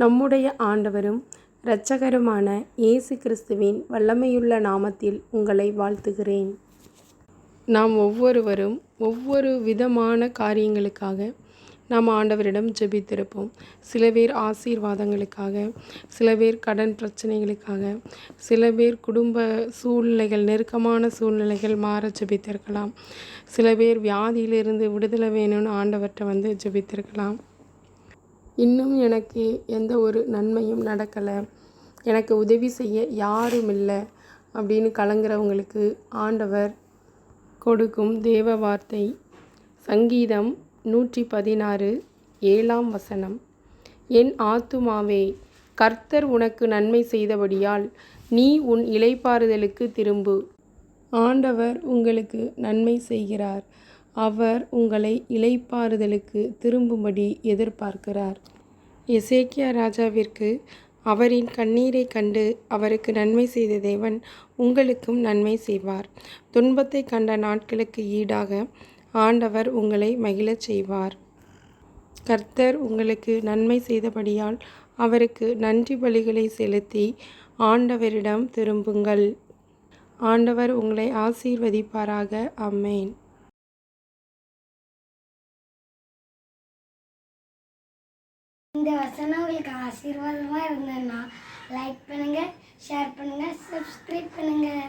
நம்முடைய ஆண்டவரும் இரட்சகருமான இயேசு கிறிஸ்துவின் வல்லமையுள்ள நாமத்தில் உங்களை வாழ்த்துகிறேன். நாம் ஒவ்வொருவரும் ஒவ்வொரு விதமான காரியங்களுக்காக நாம் ஆண்டவரிடம் ஜெபித்திருப்போம். சில பேர் ஆசீர்வாதங்களுக்காக சில பேர் கடன் பிரச்சனைகளுக்காக சில பேர் குடும்ப சூழ்நிலைகள் நெருக்கமான சூழ்நிலைகள் மாற ஜெபித்திருக்கலாம். சில பேர் வியாதியிலிருந்து விடுதலை வேணும்னு ஆண்டவர்கிட்ட வந்து ஜெபித்திருக்கலாம். இன்னும் எனக்கு எந்த ஒரு நன்மையும் நடக்கலை. எனக்கு உதவி செய்ய யாரும் இல்லை அப்படின்னு கலங்குறவங்களுக்கு ஆண்டவர் கொடுக்கும் தேவ வார்த்தை. சங்கீதம் நூற்றி பதினாறு ஏழாம் வசனம். என் ஆத்துமாவே கர்த்தர் உனக்கு நன்மை செய்தபடியால் நீ உன் இளைப்பாறுதலுக்கு திரும்பு. ஆண்டவர் உங்களுக்கு நன்மை செய்கிறார். அவர் உங்களை இலைப்பாறுதலுக்கு திரும்பும்படி எதிர்பார்க்கிறார். எசேக்கியா ராஜாவிற்கு அவரின் கண்ணீரை கண்டு அவருக்கு நன்மை செய்த தேவன் உங்களுக்கும் நன்மை செய்வார். துன்பத்தை கண்ட நாட்களுக்கு ஈடாக ஆண்டவர் உங்களை மகிழச் செய்வார். கர்த்தர் உங்களுக்கு நன்மை செய்தபடியால் அவருக்கு நன்றி பலிகளை செலுத்தி ஆண்டவரிடம் திரும்புங்கள். ஆண்டவர் உங்களை ஆசீர்வதிப்பாராக. அம்மேன் இந்த வசனம் உங்களுக்கு ஆசீர்வாதமாக இருந்ததுன்னா லைக் பண்ணுங்கள் ஷேர் பண்ணுங்கள் சப்ஸ்கிரைப் பண்ணுங்கள்